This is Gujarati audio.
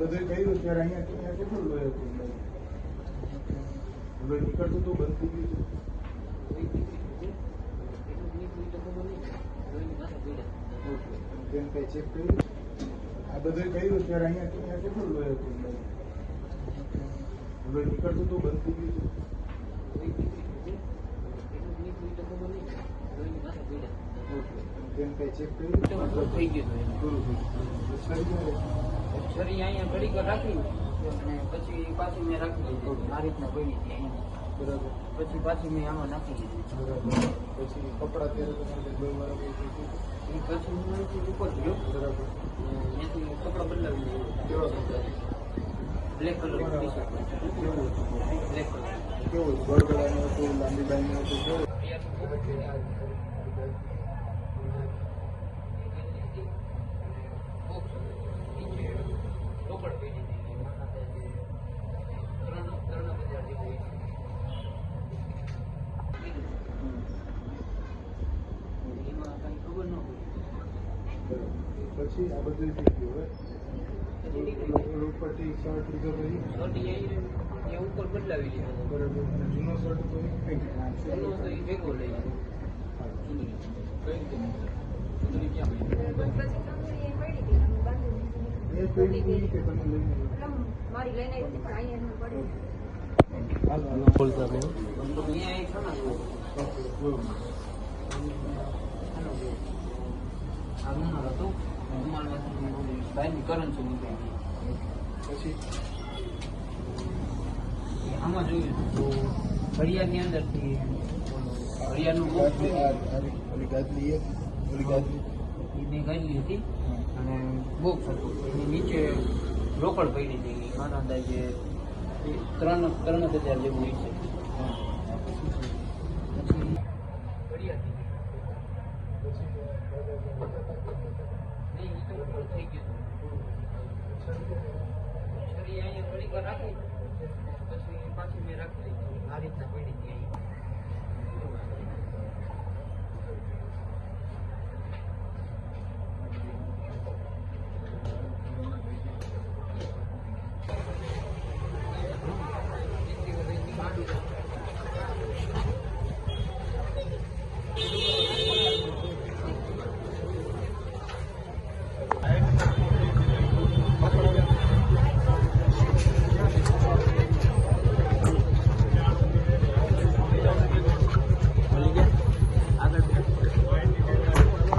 બધું કર્યું ત્યારે અહીંયા અહીંયા કેટલું લોહી હતું લોહી નીકળતું હતું બંધ થઈ ગયું ઓકે બેન કઈ ચેક કર્યું આ બધું કર્યું ત્યારે અહીંયા અહીંયા કેટલું લોહી હતું લોહી નીકળતું હતું બંધ થઈ ગયું ઓકે બેન કઈ ચેક કર્યું થઈ ગયું શરીર અહીંયા ઘડીક રાખ્યું અને પછી પાછું મેં રાખી દીધી આ રીતના પડી હતી અહીંયા. બરાબર. પછી પાછી મેં આમાં નાખી દીધી બરાબર. પછી કપડાં ત્યારે તમારે લોહી વાળા થઈ ગયું એ પછી હું અહીંથી ઉપર ગયો. બરાબર. અને ત્યાંથી કપડાં બદલાવી દીધા કેવા બ્લેક કલર બ્લેક કલર કેવું ગળગળાનું હતું લાંબી બાઈનું હતું કેવું બરાબર. પછી આ બધું થઈ ગયું હવે. ઉપરથી શર્ટ લીધો પછી. ઉપર બદલાવી લીધો બરાબર જૂનો શર્ટ તો તો એ ભેગો લઈ મારી લઈને આવી. હતી પણ અહીંયા પડી હાલ હાલ બોલતા નહીં અહીંયા એક છે ને આ રૂમાલ હતો પછી આમાં જોયું તો ઘડિયાળની અંદરથી ઘડિયાળનું ગાદલી ગાદલી ગાદલી. મેં કાઢી હતી અને બોક્સ હતું. એની નીચે રોકડ પડી હતી મારા અંદાજે ત્રણ ત્રણ હજાર જેવું હોય છે. પછી ઘડિયાળ પછી પાછી મેં રાખી આ રીતના પડી ગઈ.